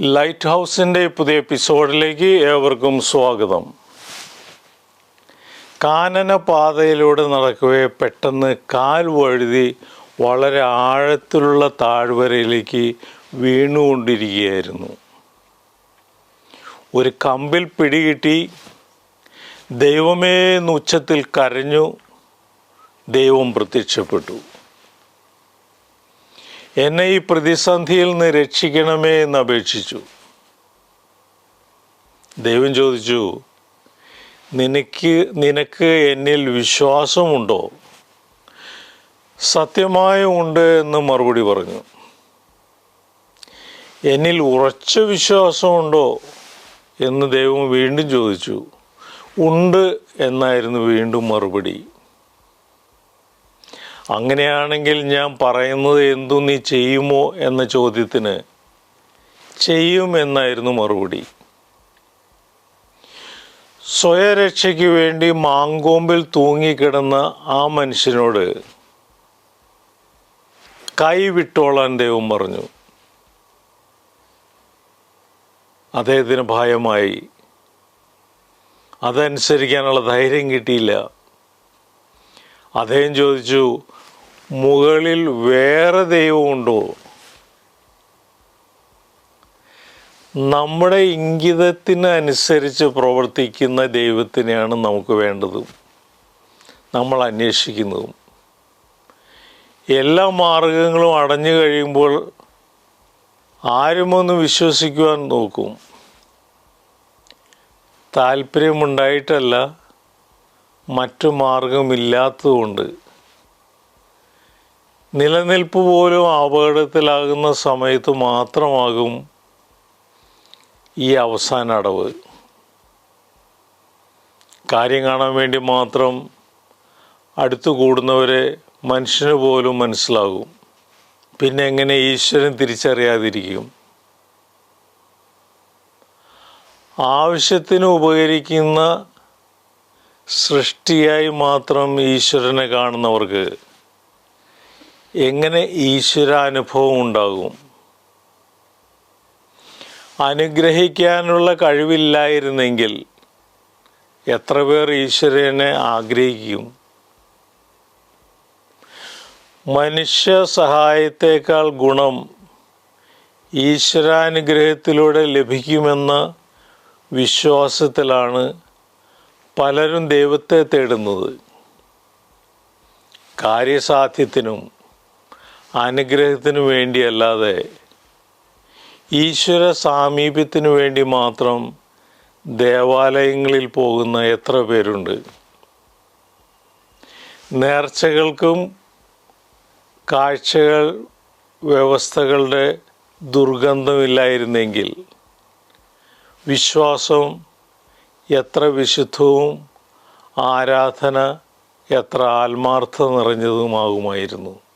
Light ഹൗസിന്റെ പുതിയ എപ്പിസോഡിലേക്ക് ഏവർക്കും സ്വാഗതം. കാനന പാതയിലൂടെ നടക്കവേ പെട്ടെന്ന് കാൽ വഴുതി വളരെ ആഴത്തിലുള്ള താഴ്വരയിലേക്ക് വീണുകൊണ്ടിരിക്കുകയായിരുന്നു. ഒരു കമ്പിൽ പിടികിട്ടി ദൈവമേ എന്ന് ഉച്ചത്തിൽ കരഞ്ഞു ദൈവം പ്രത്യക്ഷപ്പെട്ടു. എന്നെ ഈ പ്രതിസന്ധിയിൽ നിന്ന് രക്ഷിക്കണമേ എന്ന് അപേക്ഷിച്ചു. ദൈവം ചോദിച്ചു നിനക്ക് നിനക്ക് എന്നിൽ വിശ്വാസമുണ്ടോ? സത്യമായും ഉണ്ട് എന്ന് മറുപടി പറഞ്ഞു. എന്നിൽ ഉറച്ച വിശ്വാസമുണ്ടോ? എന്ന് ദൈവം വീണ്ടും ചോദിച്ചു. ഉണ്ട് എന്നായിരുന്നു വീണ്ടും മറുപടി. അങ്ങനെയാണെങ്കിൽ ഞാൻ പറയുന്നത് എന്തു നീ ചെയ്യുമോ എന്ന ചോദ്യത്തിന് ചെയ്യുമെന്നായിരുന്നു മറുപടി. സ്വയരക്ഷയ്ക്ക് വേണ്ടി മാങ്കോമ്പിൽ തൂങ്ങിക്കിടന്ന ആ മനുഷ്യനോട് കൈ വിട്ടോളാൻ ദൈവം പറഞ്ഞു. അദ്ദേഹത്തിന് ഭയമായി. അതനുസരിക്കാനുള്ള ധൈര്യം കിട്ടിയില്ല. അദ്ദേഹം ചോദിച്ചു മുകളിൽ വേറെ ദൈവമുണ്ടോ നമ്മുടെ ഇംഗിതത്തിനനുസരിച്ച് പ്രവർത്തിക്കുന്ന ദൈവത്തിനെയാണ് നമുക്ക് വേണ്ടത്. നമ്മൾ അന്വേഷിക്കുന്നതും. എല്ലാ മാർഗങ്ങളും അടഞ്ഞു കഴിയുമ്പോൾ ആരുമൊന്ന് വിശ്വസിക്കുവാൻ നോക്കും. താല്പര്യമുണ്ടായിട്ടല്ല മറ്റു മാർഗമില്ലാത്തതുകൊണ്ട്. നിലനിൽപ്പ് പോലും അപകടത്തിലാകുന്ന സമയത്ത് മാത്രമാകും ഈ അവസാന അടവ്. കാര്യം കാണാൻ വേണ്ടി മാത്രം അടുത്തു കൂടുന്നവരെ മനുഷ്യന് പോലും മനസ്സിലാകും. പിന്നെ എങ്ങനെ ഈശ്വരൻ തിരിച്ചറിയാതിരിക്കും? ആവശ്യത്തിന് ഉപകരിക്കുന്ന സൃഷ്ടിയായി മാത്രം ഈശ്വരനെ കാണുന്നവർക്ക് എങ്ങനെ ഈശ്വരാനുഭവം ഉണ്ടാകും? അനുഗ്രഹിക്കാനുള്ള കഴിവില്ലായിരുന്നെങ്കിൽ എത്ര പേർ ഈശ്വരനെ ആഗ്രഹിക്കും? മനുഷ്യ സഹായത്തേക്കാൾ ഗുണം ഈശ്വരാനുഗ്രഹത്തിലൂടെ ലഭിക്കുമെന്ന വിശ്വാസത്തിലാണ് പലരും ദൈവത്തെ തേടുന്നത്. കാര്യസാധ്യത്തിനും അനുഗ്രഹത്തിനു വേണ്ടിയല്ലാതെ ഈശ്വര സാമീപ്യത്തിനു വേണ്ടി മാത്രം ദേവാലയങ്ങളിൽ പോകുന്ന എത്ര പേരുണ്ട്? നേർച്ചകൾക്കും കാഴ്ചകൾ വ്യവസ്ഥകളുടെ ദുർഗന്ധമില്ലായിരുന്നെങ്കിൽ വിശ്വാസം എത്ര വിശുദ്ധവും ആരാധന എത്ര ആത്മാർത്ഥ നിറഞ്ഞതുമാകുമായിരുന്നു.